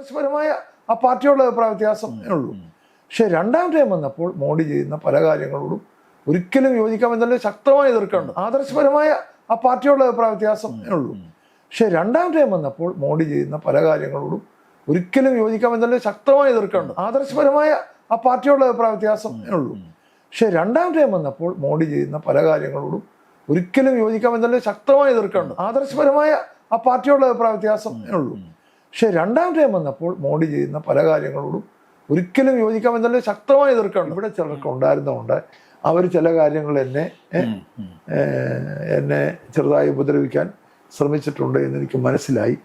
ആദർശപരമായ ആ പാർട്ടിയോടുള്ള അഭിപ്രായ വ്യത്യാസം ഉള്ളൂ. പക്ഷെ രണ്ടാം ടൈം വന്നപ്പോൾ മോഡി ചെയ്യുന്ന പല കാര്യങ്ങളോടും ഒരിക്കലും യോജിക്കാമെന്നല്ല ശക്തമായി എതിർക്കേണ്ടത് ആദർശപരമായ ആ പാർട്ടിയോടുള്ള അഭിപ്രായ വ്യത്യാസം ഉള്ളൂ. പക്ഷെ രണ്ടാം ടൈം വന്നപ്പോൾ മോഡി ചെയ്യുന്ന പല കാര്യങ്ങളോടും ഒരിക്കലും യോജിക്കാമെന്നല്ല ശക്തമായി എതിർക്കേണ്ടത് ആദർശപരമായ ആ പാർട്ടിയോടുള്ള അഭിപ്രായ വ്യത്യാസം ഉള്ളൂ. പക്ഷെ രണ്ടാം ടൈം വന്നപ്പോൾ മോഡി ചെയ്യുന്ന പല കാര്യങ്ങളോടും ഒരിക്കലും യോജിക്കാമെന്നല്ല ശക്തമായി എതിർക്കേണ്ടത് ആദർശപരമായ ആ പാർട്ടിയോടുള്ള അഭിപ്രായ വ്യത്യാസം ഉള്ളൂ. പക്ഷെ രണ്ടാം ടൈം വന്നപ്പോൾ മോഡി ചെയ്യുന്ന പല കാര്യങ്ങളോടും ഒരിക്കലും യോജിക്കാമെന്നല്ല ശക്തമായി എതിർക്കേണ്ടത് ഇവിടെ ചിലർക്ക് ഉണ്ടായിരുന്നതുകൊണ്ട് അവർ ചില കാര്യങ്ങൾ എന്നെ എന്നെ ചെറുതായി ഉപദ്രവിക്കാൻ ശ്രമിച്ചിട്ടുണ്ട് എന്ന് എനിക്ക് മനസ്സിലായി.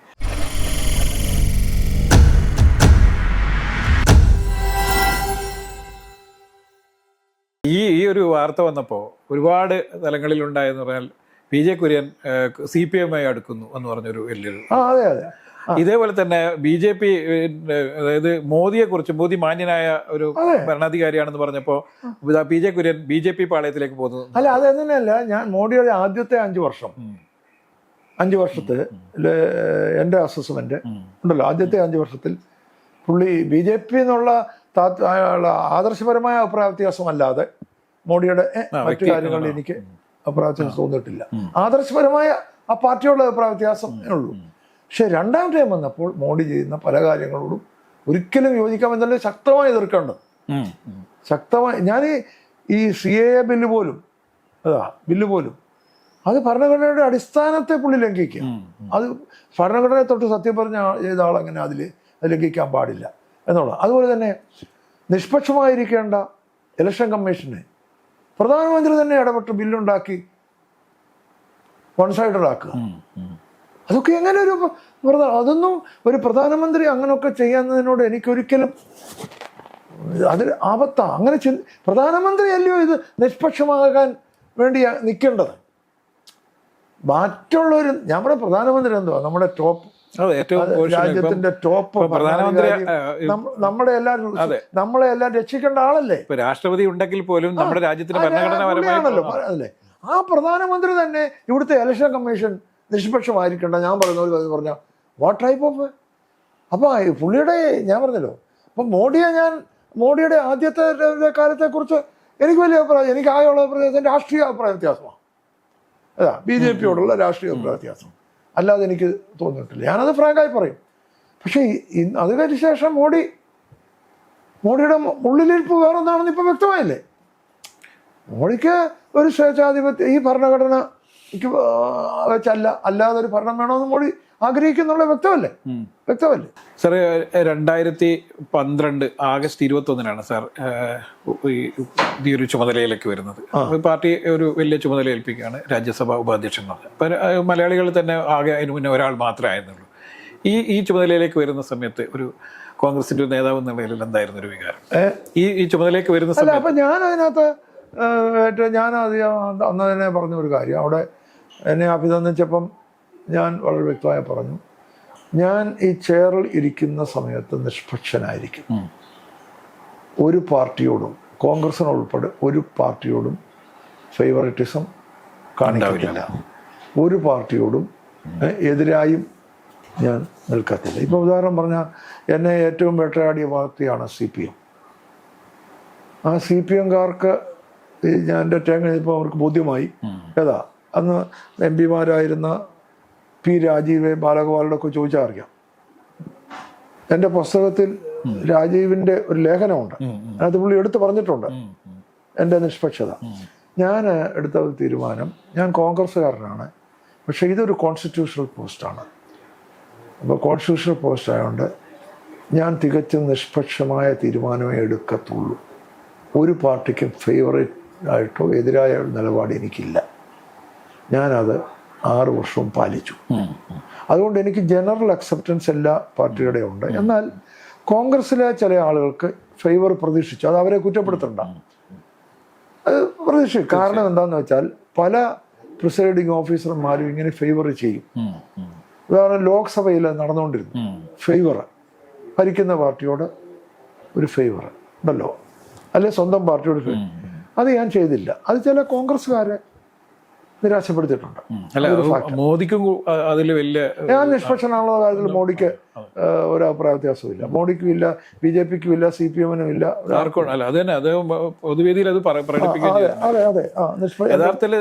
ഈ ഈ ഒരു വാർത്ത വന്നപ്പോൾ ഒരുപാട് തലങ്ങളിലുണ്ടായെന്ന് പറഞ്ഞാൽ P J Kurian C P എമ്മായി അടുക്കുന്നു എന്ന് പറഞ്ഞൊരു വലിയൊരു ആ അതെ അതെ. ഇതേപോലെ തന്നെ ബി ജെ പി അതായത് മോദിയെ കുറിച്ച് മോദി മാന്യനായ ഒരു ഭരണാധികാരിയാണെന്ന് പറഞ്ഞപ്പോൾ P J Kurian B J P പാളയത്തിലേക്ക് പോകുന്നു അല്ല അതെങ്ങനെയല്ല ഞാൻ മോഡിയുടെ ആദ്യത്തെ അഞ്ചു വർഷം. അഞ്ചു വർഷത്തെ എന്റെ അസസ്മെന്റ് ഉണ്ടല്ലോ ആദ്യത്തെ അഞ്ചു വർഷത്തിൽ പുള്ളി ബി ജെ പി എന്നുള്ള ആദർശപരമായ അഭിപ്രായ വ്യത്യാസമല്ലാതെ മോഡിയുടെ മറ്റു കാര്യങ്ങളിൽ എനിക്ക് അഭിപ്രായ വ്യത്യാസം തോന്നിയിട്ടില്ല. ആദർശപരമായ ആ പാർട്ടിയുള്ള അഭിപ്രായ വ്യത്യാസം ഉള്ളൂ. പക്ഷെ രണ്ടാം ടൈം വന്നപ്പോൾ മോഡി ചെയ്യുന്ന പല കാര്യങ്ങളോടും ഒരിക്കലും യോജിക്കാമെന്നല്ല ശക്തമായി എതിർക്കേണ്ടത്. ശക്തമായി ഞാൻ ഈ സി എ ബില്ല് പോലും അതാ ബില്ല് പോലും അത് ഭരണഘടനയുടെ അടിസ്ഥാനത്തെ പുള്ളി ലംഘിക്കുക. അത് ഭരണഘടനയെ തൊട്ട് സത്യം പറഞ്ഞ ചെയ്ത ആളങ്ങനെ അതിൽ അത് ലംഘിക്കാൻ പാടില്ല എന്നുള്ളത് അതുപോലെ തന്നെ നിഷ്പക്ഷമായിരിക്കേണ്ട ഇലക്ഷൻ കമ്മീഷനെ പ്രധാനമന്ത്രി തന്നെ ഇടപെട്ട് ബില്ലുണ്ടാക്കി വൺ സൈഡഡ് ആക്കുക. അതൊക്കെ എങ്ങനെ ഒരു അതൊന്നും ഒരു പ്രധാനമന്ത്രി അങ്ങനെയൊക്കെ ചെയ്യുന്നതിനോട് എനിക്കൊരിക്കലും അത് ആപത്ത. അങ്ങനെ ചിന്ത പ്രധാനമന്ത്രി അല്ലയോ ഇത് നിഷ്പക്ഷമാകാൻ വേണ്ടി നിൽക്കേണ്ടത്? മറ്റുള്ളവർ നമ്മുടെ പ്രധാനമന്ത്രി എന്തുവാ? നമ്മുടെ ടോപ്പ് രാജ്യത്തിന്റെ ടോപ്പ് പ്രധാനമന്ത്രി നമ്മളെ എല്ലാം നമ്മളെ എല്ലാം രക്ഷിക്കേണ്ട ആളല്ലേ? രാഷ്ട്രപതി ഉണ്ടെങ്കിൽ പോലും നമ്മുടെ രാജ്യത്തിന് ആ, അല്ലേ? ആ പ്രധാനമന്ത്രി തന്നെ ഇവിടുത്തെ ഇലക്ഷൻ കമ്മീഷൻ നിഷ്പക്ഷമായിരിക്കണ്ട. ഞാൻ പറഞ്ഞ പോലെ പറഞ്ഞ വാട്ട് ടൈപ്പ് ഓഫ് അപ്പോൾ പുള്ളിയുടെ ഞാൻ പറഞ്ഞല്ലോ അപ്പം മോഡിയെ ഞാൻ മോഡിയുടെ ആദ്യത്തെ കാലത്തെ കുറിച്ച് എനിക്ക് വലിയ അഭിപ്രായം എനിക്ക് ആകെയുള്ള അഭിപ്രായം രാഷ്ട്രീയ അഭിപ്രായ വ്യത്യാസമാണ്. അതാ ബി ജെ പിയോടുള്ള രാഷ്ട്രീയ അഭിപ്രായ വ്യത്യാസം. അല്ലാതെ എനിക്ക് തോന്നിയിട്ടില്ല. ഞാനത് ഫ്രാങ്കായി പറയും. പക്ഷേ അത് കഴിഞ്ഞ ശേഷം മോഡി മോഡിയുടെ ഉള്ളിലിരിപ്പ് വേറൊന്നാണെന്ന് ഇപ്പൊ വ്യക്തമായില്ലേ? മോഡിക്ക് ഒരു സ്വേച്ഛാധിപത്യ ഈ ഭരണഘടന വെച്ചല്ല അല്ലാതെ ഒരു ഭരണം വേണമെന്ന് മോഡി ആഗ്രഹിക്കുന്നുള്ള വ്യക്തമല്ലേ. വ്യക്തമല്ലേ? സാർ രണ്ടായിരത്തി പന്ത്രണ്ട് ആഗസ്റ്റ് ഇരുപത്തി ഒന്നിനാണ് സാർ ഈ ഒരു ചുമതലയിലേക്ക് വരുന്നത്. പാർട്ടി ഒരു വലിയ ചുമതല ഏൽപ്പിക്കുകയാണ് രാജ്യസഭ ഉപാധ്യക്ഷൻ പറഞ്ഞത് മലയാളികൾ തന്നെ ആകെ അതിന് മുന്നേ ഒരാൾ മാത്രമേ ആയിരുന്നുള്ളൂ. ഈ ഈ ചുമതലയിലേക്ക് വരുന്ന സമയത്ത് ഒരു കോൺഗ്രസിന്റെ ഒരു നേതാവ് എന്ന നിലയിൽ എന്തായിരുന്നു ഒരു വികാരം? ഈ ഈ ചുമതലയിലേക്ക് വരുന്ന സമയത്ത് അപ്പം ഞാൻ അതിനകത്ത് ഏറ്റവും ഞാൻ അധികം അന്ന് തന്നെ പറഞ്ഞ ഒരു കാര്യം. അവിടെ എന്നെ അഭിനന്ദിച്ചപ്പം ഞാൻ വളരെ വ്യക്തമായി പറഞ്ഞു ഞാൻ ഈ ചെയറിൽ ഇരിക്കുന്ന സമയത്ത് നിഷ്പക്ഷനായിരിക്കും. ഒരു പാർട്ടിയോടും കോൺഗ്രസിനുൾപ്പെടെ ഒരു പാർട്ടിയോടും ഫേവറിറ്റിസം കാണിക്കില്ല ഒരു പാർട്ടിയോടും എതിരായും ഞാൻ നിൽക്കത്തില്ല. ഇപ്പോൾ ഉദാഹരണം പറഞ്ഞാൽ എന്നെ ഏറ്റവും വേട്ടയാടിയ പാർട്ടിയാണ് സി പി എം. ആ സി പി എംകാർക്ക് ഞാൻ എന്റെ ടേം കഴിഞ്ഞപ്പോൾ അവർക്ക് ബോധ്യമായി. ഏതാ? അന്ന് എം പിമാരായിരുന്ന പി രാജീവ് ബാലഗോപാലോടെ ഒക്കെ ചോദിച്ചാൽ അറിയാം. എന്റെ പുസ്തകത്തിൽ രാജീവിന്റെ ഒരു ലേഖനമുണ്ട്. അതിനകത്ത് പുള്ളി എടുത്തു പറഞ്ഞിട്ടുണ്ട്. എന്റെ നിഷ്പക്ഷത. ഞാൻ എടുത്ത ഒരു തീരുമാനം ഞാൻ കോൺഗ്രസ്സുകാരനാണ്. പക്ഷേ ഇതൊരു കോൺസ്റ്റിറ്റ്യൂഷണൽ പോസ്റ്റാണ്. അപ്പോൾ കോൺസ്റ്റിറ്റ്യൂഷണൽ പോസ്റ്റ് ആയതുകൊണ്ട് ഞാൻ തികച്ചും നിഷ്പക്ഷമായ തീരുമാനമേ എടുക്കത്തുള്ളൂ. ഒരു പാർട്ടിക്കും ഫേവറേറ്റ് ആയിട്ടോ എതിരായ നിലപാട് എനിക്കില്ല. ഞാനത് ആറ് വർഷവും പാലിച്ചു. അതുകൊണ്ട് എനിക്ക് ജനറൽ അക്സെപ്റ്റൻസ് എല്ലാ പാർട്ടിയുടെ ഉണ്ട്. എന്നാൽ കോൺഗ്രസ്സിലെ ചില ആളുകൾക്ക് ഫേവർ പ്രതീക്ഷിച്ചു. അത് അവരെ കുറ്റപ്പെടുത്തണ്ട. അത് പ്രതീക്ഷിച്ചു കാരണം എന്താണെന്ന് വെച്ചാൽ പല പ്രിസൈഡിങ് ഓഫീസർമാരും ഇങ്ങനെ ഫേവർ ചെയ്യും. ഉദാഹരണം ലോക്സഭയിൽ നടന്നുകൊണ്ടിരുന്നു. ഫേവർ ഭരിക്കുന്ന പാർട്ടിയോട് ഒരു ഫേവർ ഉണ്ടല്ലോ? അല്ലെ സ്വന്തം പാർട്ടിയോട് ഫേവർ അത് ഞാൻ ചെയ്തില്ല. അത് ചില കോൺഗ്രസ്സുകാരെ നിരാശപ്പെടുത്തിയിട്ടുണ്ട്. മോദിക്കും അതിൽ വലിയ ഞാൻ നിഷ്പക്ഷനാണുള്ള കാര്യത്തിൽ മോഡിക്ക് ഒരു അഭിപ്രായ വ്യത്യാസമില്ല മോഡിക്കും ഇല്ല ബി ജെ പിക്കും ഇല്ല സി പി എമ്മിനും ഇല്ല. ആർക്കും അല്ല അത് തന്നെ. അത് പൊതുവേദിയിൽ അത് അതെ അതെ യഥാർത്ഥത്തിൽ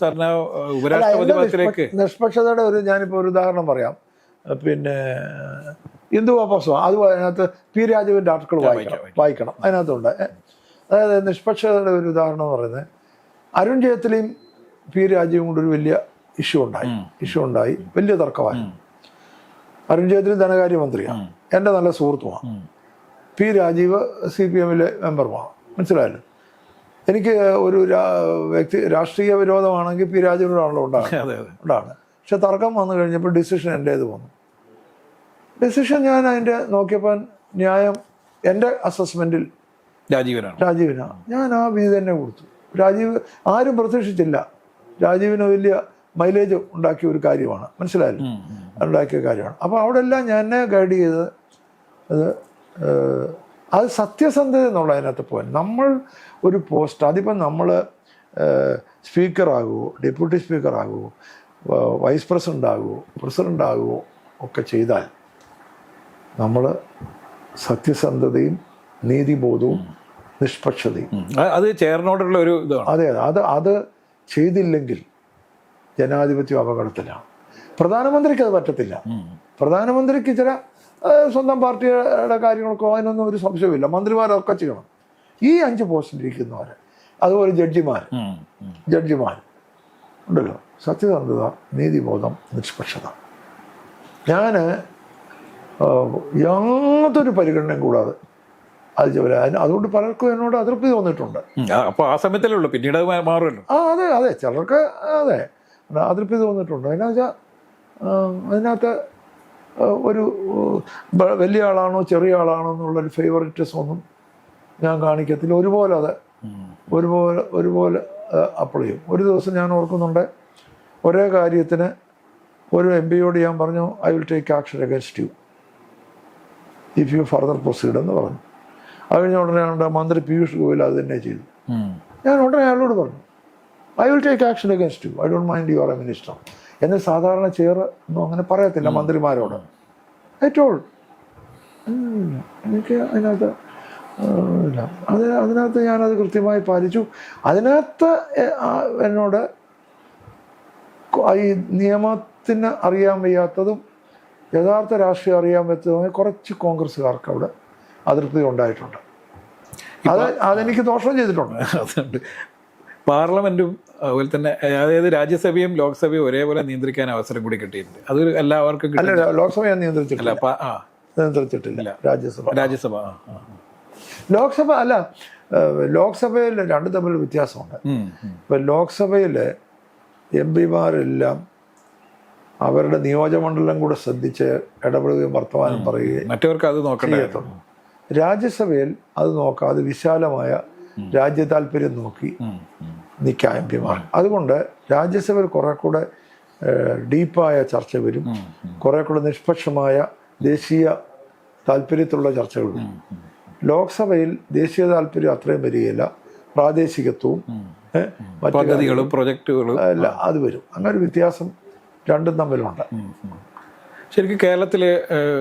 സാറിന് ഉപരാഷ്ട്രപതി നിഷ്പക്ഷതയുടെ ഒരു ഞാനിപ്പോൾ ഒരു ഉദാഹരണം പറയാം. പിന്നെ ഹിന്ദു വാപ്പസോ അത് അതിനകത്ത് പി രാജുവിന്റെ ആർട്ടിക്കിൾ വായിക്കണം. വായിക്കണം. അതിനകത്തുണ്ട്. അതായത് നിഷ്പക്ഷതയുടെ ഒരു ഉദാഹരണം എന്ന് പറയുന്നത്. അരുൺ ജെയ്റ്റ്ലിയും പി രാജീവും കൊണ്ട് ഒരു വലിയ ഇഷ്യൂ ഉണ്ടായി. ഇഷ്യൂ ഉണ്ടായി. വലിയ തർക്കമായി. അരുൺ ജെയ്റ്റ്ലി ധനകാര്യമന്ത്രിയാണ്. എന്റെ നല്ല സുഹൃത്തുമാണ്. പി രാജീവ് സി പി എമ്മിലെ മെമ്പറുമാണ്. മനസ്സിലായല്ലോ? എനിക്ക് ഒരു രാ- വ്യക്തി രാഷ്ട്രീയ വിരോധമാണെങ്കിൽ പി രാജീവിനോടാണല്ലോ ഉണ്ടാകുന്നത് ഉണ്ടാണ് പക്ഷെ തർക്കം വന്നു കഴിഞ്ഞപ്പോൾ ഡിസിഷൻ എന്റേത് വന്നു. ഡിസിഷൻ ഞാൻ അതിന്റെ നോക്കിയപ്പോൾ ന്യായം എന്റെ അസസ്മെന്റിൽ രാജീവനാണ്? രാജീവനാണ്. ഞാൻ ആ വിധി തന്നെ കൊടുത്തു. രാജീവ് ആരും പ്രതീക്ഷിച്ചില്ല. രാജീവിന് വലിയ മൈലേജ് ഉണ്ടാക്കിയ ഒരു കാര്യമാണ്. മനസ്സിലായില്ലേ. ഉണ്ടാക്കിയ കാര്യമാണ്. അപ്പോൾ അവിടെ എല്ലാം ഞാൻ ഗൈഡ് ചെയ്ത് അത് അത് സത്യസന്ധത എന്നുള്ള അതിനകത്ത് പോകാൻ നമ്മൾ ഒരു പോസ്റ്റ് അതിപ്പം നമ്മൾ സ്പീക്കറാകുമോ ഡെപ്യൂട്ടി സ്പീക്കറാകുമോ വൈസ് പ്രസിഡന്റ് ആകുമോ പ്രസിഡന്റ് ആകുമോ ഒക്കെ ചെയ്താൽ നമ്മൾ സത്യസന്ധതയും നീതിബോധവും നിഷ്പക്ഷതയും. അത് ചേർന്നോടുള്ള ഒരു ഇതാണ്. അതെ അത്. അത് ചെയ്തില്ലെങ്കിൽ ജനാധിപത്യം അപകടത്തിലാണ്. പ്രധാനമന്ത്രിക്ക് അത് പറ്റത്തില്ല. പ്രധാനമന്ത്രിക്ക് ചില സ്വന്തം പാർട്ടിയുടെ കാര്യങ്ങൾക്കോ അതിനൊന്നും ഒരു സംശയമില്ല മന്ത്രിമാരൊക്കെ ചെയ്യണം. ഈ അഞ്ച് പോസ്റ്റിലിരിക്കുന്നവർ അതുപോലെ ജഡ്ജിമാർ. ജഡ്ജിമാർ ഉണ്ടല്ലോ. സത്യസന്ധത നീതിബോധം നിഷ്പക്ഷത. ഞാൻ യാതൊരു പരിഗണനയും കൂടാതെ അത്. അതിന് അതുകൊണ്ട് പലർക്കും എന്നോട് അതൃപ്തി തോന്നിയിട്ടുണ്ട്. അപ്പോൾ ആ, അപ്പൊ ആ സമയത്തല്ലേ ഉള്ളൂ. പിന്നീട് മാറുമല്ലോ. ആ അതെ അതെ. ചിലർക്ക് അതെ. അതൃപ്തി തോന്നിയിട്ടുണ്ട്. എന്നാ വെച്ചാൽ അതിനകത്ത് ഒരു വലിയ ആളാണോ ചെറിയ ആളാണോ എന്നുള്ളൊരു ഫേവറിറ്റിസം ഒന്നും ഞാൻ കാണിക്കത്തില്ല. ഒരുപോലെ അത്. ഒരുപോലെ ഒരുപോലെ അപ്ലൈ ചെയ്യും. ഒരു ദിവസം ഞാൻ ഓർക്കുന്നുണ്ട് ഒരേ കാര്യത്തിന് ഒരു എം പിയോട് ഞാൻ പറഞ്ഞു I will take action against you if you further proceed എന്ന് പറഞ്ഞു. അത് കഴിഞ്ഞ ഉടനെ മന്ത്രി പീയൂഷ് ഗോയൽ അത് തന്നെ ചെയ്തു. ഞാൻ ഉടനെ അയാളോട് പറഞ്ഞു I will take action against you I don't mind you are a minister എന്ന് സാധാരണ ചെയർ ഒന്നും അങ്ങനെ പറയത്തില്ല മന്ത്രിമാരോട്. ഏറ്റവും എനിക്ക് അതിനകത്ത് ഇല്ല. അത് അതിനകത്ത് ഞാനത് കൃത്യമായി പാലിച്ചു. അതിനകത്ത് എന്നോട് ഈ നിയമത്തിന് അറിയാൻ വയ്യാത്തതും യഥാർത്ഥ രാഷ്ട്രീയം അറിയാൻ പറ്റുന്നതുമായ കുറച്ച് കോൺഗ്രസ്സുകാർക്ക് അവിടെ അതൃപ്തി ഉണ്ടായിട്ടുണ്ട്. അത് അതെനിക്ക് ദോഷം ചെയ്തിട്ടുണ്ട്. അതുണ്ട്. പാർലമെന്റും അതുപോലെ തന്നെ അതായത് രാജ്യസഭയും ലോക്സഭയും ഒരേപോലെ നിയന്ത്രിക്കാൻ അവസരം കൂടി കിട്ടിയിട്ടുണ്ട്. അത് എല്ലാവർക്കും അല്ല ലോക്സഭ ഞാൻ നിയന്ത്രിച്ചിട്ടില്ല. നിയന്ത്രിച്ചിട്ടില്ല. രാജ്യസഭ. രാജ്യസഭ. ലോക്സഭ അല്ല ലോക്സഭയിൽ രണ്ടും തമ്മിൽ വ്യത്യാസമുണ്ട്. ഇപ്പം ലോക്സഭയിൽ എം പിമാരെല്ലാം അവരുടെ നിയോജകമണ്ഡലം കൂടെ ശ്രദ്ധിച്ച് ഇടപെടുകയും വർത്തമാനം പറയുകയും മറ്റവർക്ക് അത് നോക്കണ്ടേ ചെയ്യത്തുള്ളൂ. രാജ്യസഭയിൽ അത് നോക്കാതെ വിശാലമായ രാജ്യ താല്പര്യം നോക്കി നിൽക്കാൻ എം പിമാർ അതുകൊണ്ട് രാജ്യസഭയിൽ കുറെ കൂടെ ഡീപ്പായ ചർച്ച വരും. കുറെ കൂടെ നിഷ്പക്ഷമായ ദേശീയ താല്പര്യത്തിലുള്ള ചർച്ചകൾ വരും. ലോക്സഭയിൽ ദേശീയ താല്പര്യം അത്രയും വരികയില്ല. പ്രാദേശികത്വവും മറ്റു പദ്ധതികളും പ്രൊജക്ടുകളും അല്ല അത് വരും. അങ്ങനെ ഒരു വ്യത്യാസം രണ്ടും തമ്മിലുണ്ട്. ശരിക്കും കേരളത്തിൽ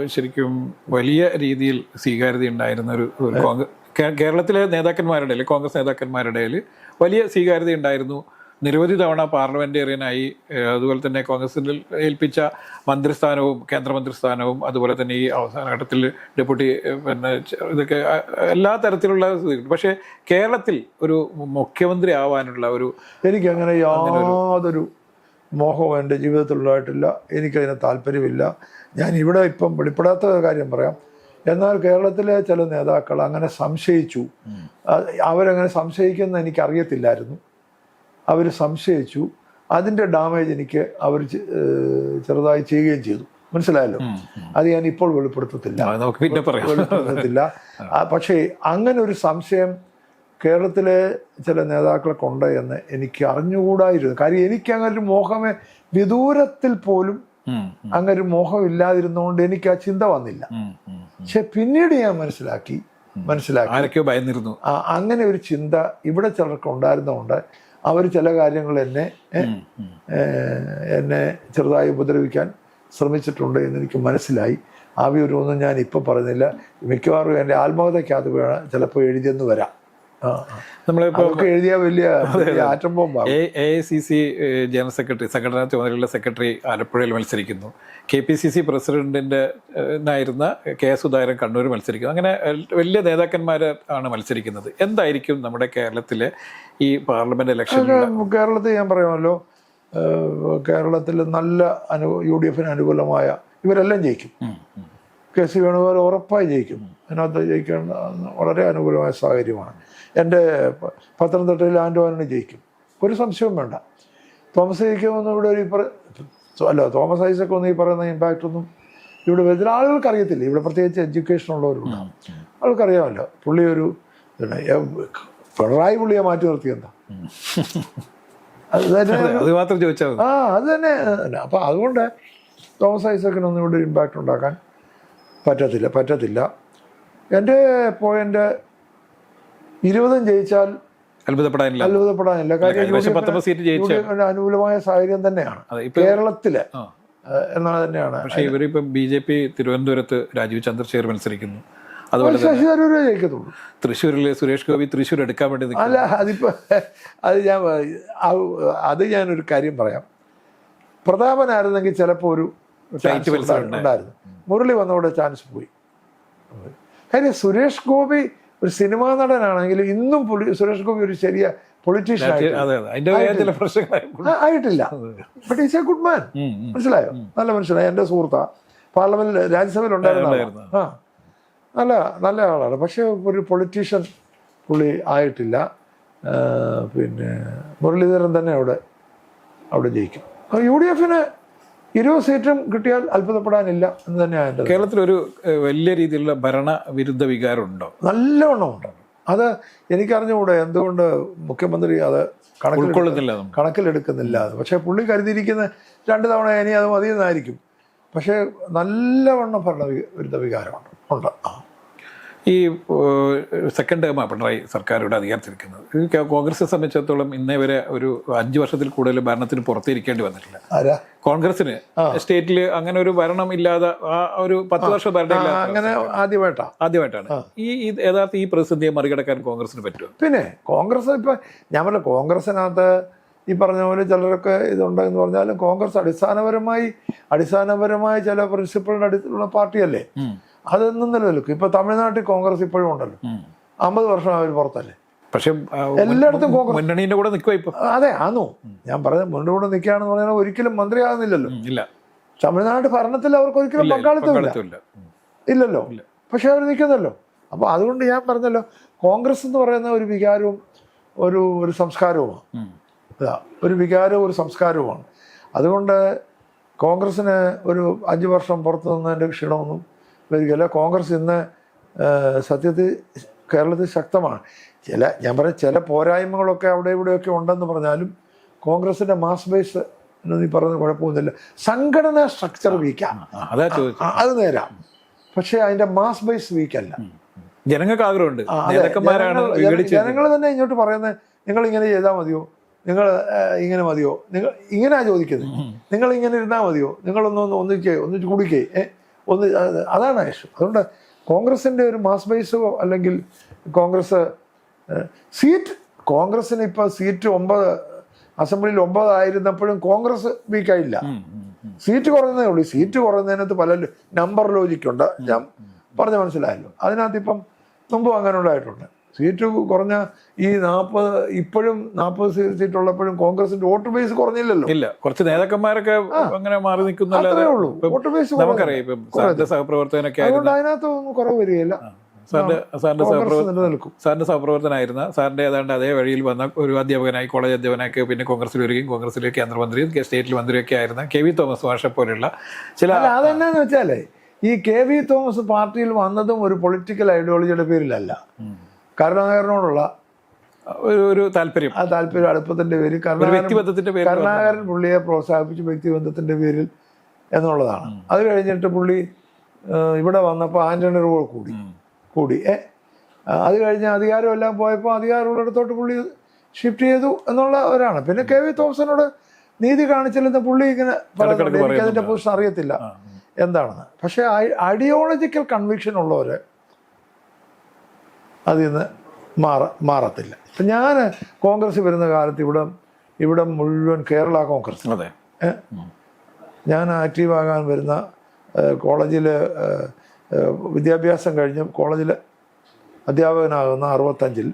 ശരിക്കും വലിയ രീതിയിൽ സ്വീകാര്യത ഉണ്ടായിരുന്ന ഒരു കോൺഗ്രസ് കേരളത്തിലെ നേതാക്കന്മാരുടെ ഇടയിൽ കോൺഗ്രസ് നേതാക്കന്മാരുടെ ഇടയിൽ വലിയ സ്വീകാര്യത ഉണ്ടായിരുന്നു. നിരവധി തവണ പാർലമെന്റേറിയനായി അതുപോലെ തന്നെ കോൺഗ്രസിൽ ഏൽപ്പിച്ച മന്ത്രിസ്ഥാനവും കേന്ദ്രമന്ത്രിസ്ഥാനവും അതുപോലെ തന്നെ ഈ അവസാന ഘട്ടത്തിൽ ഡെപ്യൂട്ടി പിന്നെ ഇതൊക്കെ എല്ലാ തരത്തിലുള്ള പക്ഷേ കേരളത്തിൽ ഒരു മുഖ്യമന്ത്രി ആവാനുള്ള ഒരു എനിക്ക് അങ്ങനെ യാതൊരു മോഹവും എന്റെ ജീവിതത്തിൽ ഉണ്ടായിട്ടില്ല എനിക്കതിന് താല്പര്യമില്ല. ഞാൻ ഇവിടെ ഇപ്പം വെളിപ്പെടാത്ത കാര്യം പറയാം. എന്നാൽ കേരളത്തിലെ ചില നേതാക്കൾ അങ്ങനെ സംശയിച്ചു. അവരങ്ങനെ സംശയിക്കുന്ന എനിക്കറിയത്തില്ലായിരുന്നു. അവർ സംശയിച്ചു. അതിന്റെ ഡാമേജ് എനിക്ക് അവർ ചെറുതായി ചെയ്യുകയും ചെയ്തു. മനസ്സിലായല്ലോ? അത് ഞാൻ ഇപ്പോൾ വെളിപ്പെടുത്തത്തില്ല. വെളിപ്പെടുത്തത്തില്ല. പക്ഷേ അങ്ങനെ ഒരു സംശയം കേരളത്തിലെ ചില നേതാക്കളെ കൊണ്ട് എന്ന് എനിക്ക് അറിഞ്ഞുകൂടായിരുന്നു. കാര്യം എനിക്ക് അങ്ങനെ ഒരു മോഹമേ വിദൂരത്തിൽ പോലും അങ്ങനൊരു അങ്ങനെ ഒരു മോഹം ഇല്ലാതിരുന്നുകൊണ്ട് എനിക്ക് ആ ചിന്ത വന്നില്ല. പക്ഷെ പിന്നീട് ഞാൻ മനസ്സിലാക്കി മനസ്സിലാക്കി. ഭയന്നിരുന്നു. ആ, അങ്ങനെ ഒരു ചിന്ത ഇവിടെ ചിലർക്ക് ഉണ്ടായിരുന്നതുകൊണ്ട് അവർ ചില കാര്യങ്ങൾ എന്നെ എന്നെ ചെറുതായി ഉപദ്രവിക്കാൻ ശ്രമിച്ചിട്ടുണ്ട് എന്ന് എനിക്ക് മനസ്സിലായി. ആ ഒന്നും ഞാൻ ഇപ്പം പറയുന്നില്ല. മിക്കവാറും എന്റെ ആത്മകഥയ്ക്കകത്ത് ചിലപ്പോൾ എഴുതിയെന്ന് വരാം. നമ്മളിപ്പോ എഴുതിയ വലിയ atom ബോംബാണ്. A I C C general secretary സംഘടനാ ചുമതലയുള്ള സെക്രട്ടറി ആലപ്പുഴയിൽ മത്സരിക്കുന്നു. കെ പി സി സി പ്രസിഡന്റിന്റെ ആയിരുന്ന കെ എസ് സുധാകരൻ കണ്ണൂർ മത്സരിക്കുന്നു. അങ്ങനെ വലിയ നേതാക്കന്മാർ ആണ് മത്സരിക്കുന്നത്. എന്തായിരിക്കും നമ്മുടെ കേരളത്തിലെ ഈ പാർലമെന്റ് ഇലക്ഷൻ കേരളത്തിൽ ഞാൻ പറയാമല്ലോ കേരളത്തിൽ നല്ല അനു യു ഡി എഫിന് അനുകൂലമായ ഇവരെല്ലാം ജയിക്കും. കെ സി വേണുഗോപാൽ ഉറപ്പായി ജയിക്കും. അതിനകത്ത് ജയിക്കാൻ വളരെ അനുകൂലമായ സാഹചര്യമാണ്. എന്റെ പത്തനംതിട്ടയിൽ ആൻഡോവാനിന് ജയിക്കും. ഒരു സംശയവും വേണ്ട. തോമസ് ജയിക്കുമെന്ന് ഇവിടെ ഒരു അല്ല തോമസ് ഐസക് ഒന്നും ഈ പറയുന്ന ഇമ്പാക്റ്റ് ഒന്നും ഇവിടെ വരുന്ന ആളുകൾക്ക് അറിയത്തില്ല. ഇവിടെ പ്രത്യേകിച്ച് എഡ്യൂക്കേഷൻ ഉള്ളവരുണ്ടാവും ആൾക്കറിയാമല്ലോ. പുള്ളി ഒരു പിണറായി പുള്ളിയെ മാറ്റി നിർത്തി എന്താ? അത് തന്നെ മാത്രം ചോദിച്ചാൽ ആ അത് തന്നെ. അപ്പം അതുകൊണ്ട് തോമസ് ഐസക്കിനൊന്നും ഇവിടെ ഇമ്പാക്റ്റ് ഉണ്ടാക്കാൻ പറ്റത്തില്ല പറ്റത്തില്ല. എന്റെ പോയിന്റ് ഇരുപതും ജയിച്ചാൽ അത്ഭുതപ്പെടാനില്ല. അത്ഭുതപ്പെടാനില്ല. കാര്യം അനുകൂലമായ സാഹചര്യം തന്നെയാണ്. കേരളത്തിലെ എന്നാണ് തന്നെയാണ്. പക്ഷേ ഇവരിപ്പം ബി ജെ പി തിരുവനന്തപുരത്ത് രാജീവ് ചന്ദ്രശേഖർ മത്സരിക്കുന്നു. അതുപോലെ ശശി തരൂരേ ജയിക്കത്തുള്ളൂ. തൃശ്ശൂരിൽ സുരേഷ് ഗോപി തൃശ്ശൂർ എടുക്കാൻ വേണ്ടി അല്ല അതിപ്പോ അത് ഞാൻ അത് ഞാനൊരു കാര്യം പറയാം. പ്രതാപനായിരുന്നെങ്കിൽ ചിലപ്പോൾ ഒരു ഉണ്ടായിരുന്നു. മുരളി വന്നവിടെ ചാൻസ് പോയി. കാര്യം സുരേഷ് ഗോപി ഒരു സിനിമാ നടനാണെങ്കിൽ ഇന്നും സുരേഷ് ഗോപി ഒരു ചെറിയ പൊളിറ്റീഷ്യൻ ആയിട്ടില്ല. But is a good man. മനസ്സിലായോ? നല്ല മനുഷ്യനാണ് എന്റെ സുഹൃത്താ. പാർലമെന്റിൽ രാജ്യസഭയിൽ ഉണ്ടായിരുന്നു. ആ. നല്ല നല്ല ആളാണ്. പക്ഷെ ഒരു പൊളിറ്റീഷ്യൻ പുള്ളി ആയിട്ടില്ല. പിന്നെ മുരളീധരൻ തന്നെ അവിടെ അവിടെ ജയിക്കും. യു ഡി എഫിന് ഇരുപത് സീറ്റും കിട്ടിയാൽ അത്ഭുതപ്പെടാനില്ല എന്ന് തന്നെയാണ് കേരളത്തിൽ കേരളത്തിലൊരു ഏഹ്, വലിയ രീതിയിലുള്ള ഭരണ വിരുദ്ധ വികാരം ഉണ്ടോ നല്ലവണ്ണം ഉണ്ട് അത് എനിക്കറിഞ്ഞുകൂടെ? എന്തുകൊണ്ട് മുഖ്യമന്ത്രി അത് നമ്മൾ കണക്കിലെടുക്കുന്നില്ല അത്. പക്ഷേ പുള്ളി കരുതിയിരിക്കുന്ന രണ്ട് തവണ ഇനി അത് മതിയെന്നായിരിക്കും. പക്ഷേ നല്ലവണ്ണം ഭരണ വിരുദ്ധ വികാരമുണ്ട്. ഉണ്ട്. ആ. ഈ സെക്കൻഡ് ടേമാണ് പിണറായി സർക്കാർ ഇവിടെ അധികാരത്തിരിക്കുന്നത് കോൺഗ്രസിനെ സംബന്ധിച്ചിടത്തോളം ഇന്നേ വരെ ഒരു അഞ്ച് വർഷത്തിൽ കൂടുതൽ ഭരണത്തിന് പുറത്തിരിക്കേണ്ടി വന്നിട്ടില്ല. കോൺഗ്രസിന് സ്റ്റേറ്റിൽ അങ്ങനെ ഒരു ഭരണം ഇല്ലാതെ ആ ഒരു പത്ത് വർഷം ഭരണം അങ്ങനെ ആദ്യമായിട്ടാണ്. ആദ്യമായിട്ടാണ് ഈ ഈ യഥാർത്ഥ ഈ പ്രതിസന്ധിയെ മറികടക്കാൻ കോൺഗ്രസിന് പറ്റുമോ? പിന്നെ കോൺഗ്രസ് ഇപ്പൊ ഞാൻ പറഞ്ഞ കോൺഗ്രസിനകത്ത് ഈ പറഞ്ഞ പോലെ ചിലരൊക്കെ ഇതുണ്ടെന്ന് പറഞ്ഞാലും കോൺഗ്രസ് അടിസ്ഥാനപരമായി അടിസ്ഥാനപരമായ ചില പ്രിൻസിപ്പളിന്റെ അടുത്തുള്ള പാർട്ടിയല്ലേ? അതൊന്നും നിലനിൽക്കും. ഇപ്പൊ തമിഴ്നാട്ടിൽ കോൺഗ്രസ് ഇപ്പോഴും ഉണ്ടല്ലോ. അമ്പത് വർഷം അവർ പുറത്തല്ലേ? പക്ഷേ എല്ലായിടത്തും കോൺഗ്രസ് മുന്നണീന്റെ കൂടെ നിൽക്കുക ഇപ്പൊ. അതെ ആന്നോ. ഞാൻ പറഞ്ഞത് മുന്നണി കൂടെ നിൽക്കുകയാണെന്ന് പറഞ്ഞാൽ ഒരിക്കലും മന്ത്രിയാകുന്നില്ലല്ലോ. ഇല്ല. തമിഴ്നാട് ഭരണത്തിൽ അവർക്ക് ഒരിക്കലും പങ്കാളിത്തമില്ല. ഇല്ലല്ലോ. പക്ഷെ അവർ നിൽക്കുന്നല്ലോ. അപ്പോൾ അതുകൊണ്ട് ഞാൻ പറഞ്ഞല്ലോ കോൺഗ്രസ് എന്ന് പറയുന്ന ഒരു വികാരവും ഒരു ഒരു സംസ്കാരവുമാണ്. ഒരു വികാരവും ഒരു സംസ്കാരവുമാണ്. അതുകൊണ്ട് കോൺഗ്രസ്സിന് ഒരു അഞ്ച് വർഷം പുറത്തു നിന്നതിന്റെ ക്ഷീണമൊന്നും വരികയില്ല. കോൺഗ്രസ് ഇന്ന് സത്യത്തിൽ കേരളത്തിൽ ശക്തമാണ്. ചില ഞാൻ പറയാം ചില പോരായ്മകളൊക്കെ അവിടെ ഇവിടെയൊക്കെ ഉണ്ടെന്ന് പറഞ്ഞാലും കോൺഗ്രസിന്റെ മാസ് ബേസ് എന്ന് നീ പറഞ്ഞ കുഴപ്പമൊന്നുമില്ല. സംഘടനാ സ്ട്രക്ചർ വീക്കാണ് ആ, അതാ നേരാം. പക്ഷേ അതിന്റെ മാസ് ബേസ് വീക്കല്ല ജനങ്ങൾക്ക് ആഗ്രഹമുണ്ട്. ജനങ്ങൾ- തന്നെ ഇങ്ങോട്ട് പറയുന്നത് നിങ്ങൾ ഇങ്ങനെ ചെയ്താൽ മതിയോ? നിങ്ങൾ ഇങ്ങനെ മതിയോ? നിങ്ങൾ ഇങ്ങനെയാ ചോദിക്കുന്നത്. നിങ്ങൾ ഇങ്ങനെ ഇരുന്നാൽ മതിയോ? നിങ്ങളൊന്ന് ഒന്ന് ഒന്നിക്കേ ഒന്നിച്ച് കുടിക്കേ ഒന്ന് അതാണ് ഇഷ്യൂ അതുകൊണ്ട് കോൺഗ്രസിന്റെ ഒരു മാസ് ബേസോ അല്ലെങ്കിൽ കോൺഗ്രസ് സീറ്റ് കോൺഗ്രസിന് ഇപ്പോൾ സീറ്റ് ഒമ്പത് അസംബ്ലിയിൽ ഒമ്പതായിരുന്നപ്പോഴും കോൺഗ്രസ് വീക്കായില്ല. സീറ്റ് കുറഞ്ഞതേ ഉള്ളൂ. സീറ്റ് കുറഞ്ഞതിനകത്ത് പല നമ്പർ ലോജിക്കുണ്ട് ഞാൻ പറഞ്ഞ മനസ്സിലായല്ലോ. അതിനകത്ത് ഇപ്പം മുമ്പും അങ്ങനെ ഉണ്ടായിട്ടുണ്ട് സീറ്റ് കുറഞ്ഞ ഈ നാൽപ്പത് ഇപ്പോഴും നാൽപ്പത് സീറ്റ് ഉള്ളപ്പോഴും കോൺഗ്രസിന്റെ വോട്ട് ബേസ് കുറഞ്ഞില്ലല്ലോ. ഇല്ല കുറച്ച് നേതാക്കന്മാരൊക്കെ അങ്ങനെ മാറി നിൽക്കുന്നല്ലാതെ ഉള്ളൂ. വോട്ട് ബേസ് നമുക്കറിയാം ഇപ്പം സഹപ്രവർത്തകനൊക്കെ അതുകൊണ്ട് അതിനകത്ത് ഒന്നും കുറവ് വരികയില്ല. സാറിന്റെ സാറിന്റെ സഹപ്രവർത്തനം സാറിന്റെ സഹപ്രവർത്തനായിരുന്ന സാറിന്റെ ഏതാണ്ട് അതേ വഴിയിൽ വന്ന ഒരു അധ്യാപകനായി കോളേജ് അധ്യാപകനാക്കി പിന്നെ കോൺഗ്രസിൽ വരികയും കോൺഗ്രസിലെ കേന്ദ്രമന്ത്രിയും സ്റ്റേറ്റിൽ മന്ത്രിയൊക്കെ ആയിരുന്ന കെ വി തോമസ് മാഷെ പോലെയുള്ള ചില അതെന്നാന്ന് വെച്ചാലേ ഈ കെ വി തോമസ് പാർട്ടിയിൽ വന്നതും ഒരു പൊളിറ്റിക്കൽ ഐഡിയോളജിയുടെ പേരിലല്ല. കരുണാകരനോടുള്ള ഒരു താല്പര്യം. ആ താല്പര്യം അടുപ്പത്തിന്റെ പേര് കരുണാകരൻ വ്യക്തിബന്ധത്തിന്റെ പേരിൽ കരുണാകരൻ പുള്ളിയെ പ്രോത്സാഹിപ്പിച്ച് വ്യക്തിബന്ധത്തിന്റെ പേരിൽ എന്നുള്ളതാണ്. അത് കഴിഞ്ഞിട്ട് പുള്ളി ഇവിടെ വന്നപ്പോൾ ആന്റണി റോൾ കൂടി. കൂടി ഏ? അത് കഴിഞ്ഞ് അധികാരം എല്ലാം പോയപ്പോൾ അധികാരമുള്ളിടത്തോട്ട് പുള്ളി ഷിഫ്റ്റ് ചെയ്തു എന്നുള്ള ഒരാണ് പിന്നെ കെ വി തോമസിനോട് നീതി കാണിച്ചില്ലെന്ന് പുള്ളി ഇങ്ങനെ പറയുന്നുണ്ട്. എനിക്കതിന്റെ പൊസിഷൻ അറിയത്തില്ല എന്താണെന്ന്. പക്ഷേ ഐഡിയോളജിക്കൽ കൺവിക്ഷൻ ഉള്ളവര് അതിൽ നിന്ന് മാറ മാറത്തില്ല. ഇപ്പം ഞാൻ കോൺഗ്രസ് വരുന്ന കാലത്ത് ഇവിടെ ഇവിടെ മുഴുവൻ കേരള കോൺഗ്രസ്. അതെ? ഞാൻ ആക്റ്റീവാകാൻ വരുന്ന കോളേജിൽ വിദ്യാഭ്യാസം കഴിഞ്ഞ് കോളേജിൽ അധ്യാപകനാകുന്ന അറുപത്തഞ്ചിൽ.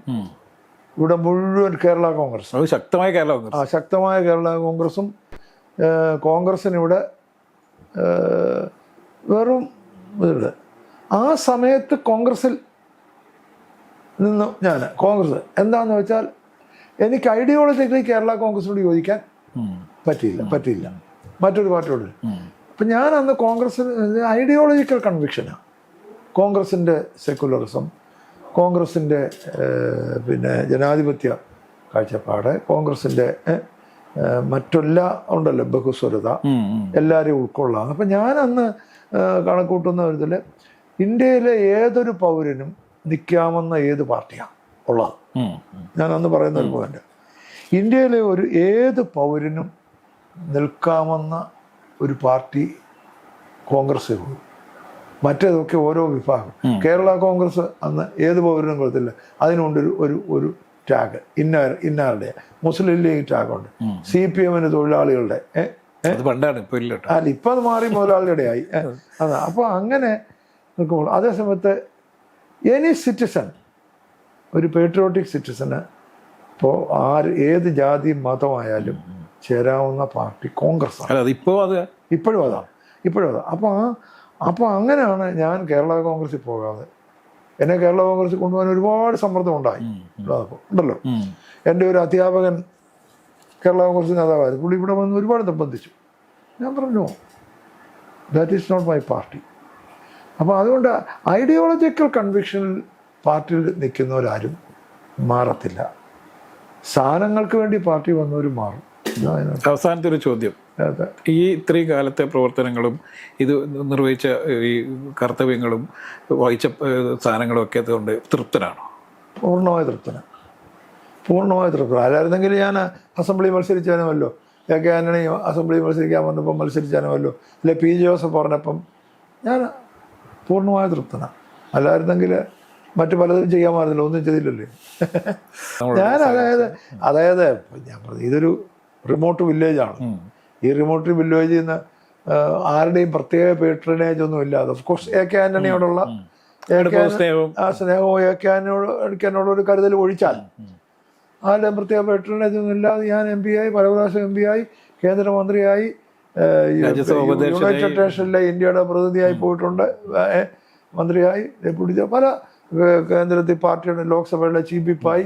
ഇവിടെ മുഴുവൻ കേരള കോൺഗ്രസ്. ശക്തമായ കേരള കോൺഗ്രസ്. ആ ശക്തമായ കേരള കോൺഗ്രസും കോൺഗ്രസിനിവിടെ വെറും ഇതുണ്ട് ആ സമയത്ത് കോൺഗ്രസിൽ നിന്നു ഞാൻ കോൺഗ്രസ്. എന്താണെന്ന് വെച്ചാൽ എനിക്ക് ഐഡിയോളജിക്കലി കേരള കോൺഗ്രസിനോട് യോജിക്കാൻ. പറ്റിയില്ല പറ്റിയില്ല. മറ്റൊരു പാർട്ടിയോട്. അപ്പം ഞാൻ അന്ന് കോൺഗ്രസിന് ഐഡിയോളജിക്കൽ കൺവിക്ഷനാണ് കോൺഗ്രസിന്റെ സെക്കുലറിസം കോൺഗ്രസിന്റെ പിന്നെ ജനാധിപത്യ കാഴ്ചപ്പാട് കോൺഗ്രസിന്റെ മറ്റെല്ലാ ഉണ്ടല്ലോ ബഹുസ്വരത. എല്ലാവരെയും ഉൾക്കൊള്ളാം. അപ്പം ഞാൻ അന്ന് കണക്കൂട്ടുന്ന ഇതിൽ ഇന്ത്യയിലെ ഏതൊരു പൗരനും നിൽക്കാമെന്ന ഏത് പാർട്ടിയാണ് ഉള്ളത്. ഞാൻ അന്ന് പറയുന്ന ഒരു പോയിന്റ് ഇന്ത്യയിലെ ഒരു ഏത് പൗരനും നിൽക്കാമെന്ന ഒരു പാർട്ടി കോൺഗ്രസ്സേ ഉള്ളൂ. മറ്റേതൊക്കെ ഓരോ വിഭാഗം. കേരള കോൺഗ്രസ് അന്ന് ഏത് പൗരനും കൊടുത്തില്ല അതിനുണ്ട് ഒരു ഒരു ടാഗ്. ഇന്ന ഇന്നാരുടെ മുസ്ലിം ലീഗ് ടാഗുണ്ട്. സി പി എമ്മിന് തൊഴിലാളികളുടെ പണ്ടാണ് അല്ല ഇപ്പം അത് മാറി മുതലാളിയുടെ ആയി. അതാ. അപ്പോൾ അങ്ങനെ നിൽക്കുമ്പോൾ അതേസമയത്ത് എനി സിറ്റിസൺ ഒരു പേട്രിയോട്ടിക് സിറ്റിസന് ഇപ്പോൾ ആര് ഏത് ജാതി മതമായാലും ചേരാവുന്ന പാർട്ടി കോൺഗ്രസ് ആണ് ഇപ്പോൾ അത് ഇപ്പോഴും അതാണ് ഇപ്പോഴും അതാണ് അപ്പോൾ ആ അപ്പോൾ അങ്ങനെയാണ് ഞാൻ കേരള കോൺഗ്രസിൽ പോകാതെ എന്നെ കേരള കോൺഗ്രസിൽ കൊണ്ടുപോകാൻ ഒരുപാട് സമ്മർദ്ദം ഉണ്ടായി. ഉണ്ടല്ലോ. എന്റെ ഒരു അധ്യാപകൻ കേരള കോൺഗ്രസ് നേതാവായിരുന്നു. പുള്ളി ഇവിടെ വന്ന് ഒരുപാട് നിർബന്ധിച്ചു. ഞാൻ പറഞ്ഞു that is not my party അപ്പോൾ അതുകൊണ്ട് ഐഡിയോളജിക്കൽ കൺവിക്ഷൻ പാർട്ടിയിൽ നിൽക്കുന്നവരാരും മാറത്തില്ല. സ്ഥാനങ്ങൾക്ക് വേണ്ടി പാർട്ടി വന്നവർ മാറും. അവസാനത്തെ ഒരു ചോദ്യം. ഈ ഇത്രയും കാലത്തെ പ്രവർത്തനങ്ങളും ഇത് നിർവഹിച്ച ഈ കർത്തവ്യങ്ങളും വഹിച്ച സ്ഥാനങ്ങളും ഒക്കെ അതുകൊണ്ട് തൃപ്തനാണോ? പൂർണമായ തൃപ്തന പൂർണമായ തൃപ്തന അല്ലായിരുന്നെങ്കിൽ ഞാൻ അസംബ്ലി മത്സരിച്ചാനുമല്ലോ എ കെ ആന്റണി അസംബ്ലി മത്സരിക്കാൻ വന്നപ്പോൾ മത്സരിച്ചാനുമല്ലോ അല്ലെ പി ജോസഫ് പറഞ്ഞപ്പം ഞാൻ പൂർണമായ തൃപ്തന. അല്ലായിരുന്നെങ്കിൽ മറ്റു പലതും ചെയ്യാമായിരുന്നില്ല ഒന്നും ചെയ്തില്ലല്ലേ? ഞാൻ അതായത് അതായത് ഞാൻ പറഞ്ഞു ഇതൊരു റിമോട്ട് വില്ലേജാണ്. ഈ റിമോട്ട് വില്ലേജിൽ നിന്ന് ആരുടെയും പ്രത്യേക പേട്രണേജ് ഒന്നും ഇല്ലാതെ. ഓഫ് കോഴ്സ് എ കെ ആന്റണിയോടുള്ള ആ സ്നേഹവും എ കെ ആന്റണിയോട് ഒരു കരുതൽ ഒഴിച്ചാൽ ആരുടെയും പ്രത്യേക പേട്രണേജ് ഒന്നും ഇല്ലാതെ ഞാൻ എം പി ആയി പല പ്രാവശ്യം എം പി ആയി കേന്ദ്രമന്ത്രിയായി യുണൈറ്റഡ് നേഷനിലെ ഇന്ത്യയുടെ പ്രതിനിധിയായി പോയിട്ടുണ്ട്. മന്ത്രിയായി ഡെപ്യൂട്ടി പല കേന്ദ്രത്തിൽ പാർട്ടിയുടെ ലോക്സഭയുടെ ചീഫ് വിപ്പായി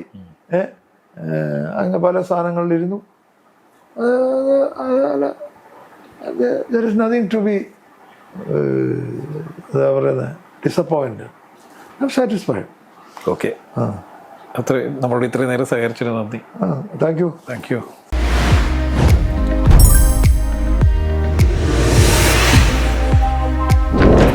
അങ്ങനെ പല സ്ഥാനങ്ങളിലിരുന്നു. There is nothing to be എന്താ പറയുന്നത് ഡിസപ്പോയിന്റഡ് ഐ സാറ്റിസ്ഫൈഡ് ഓക്കെ ആ. അത്രയും നമ്മളോട് ഇത്രയും നേരം സഹകരിച്ചിരുന്നു നന്ദി. ആ താങ്ക് യു താങ്ക് യു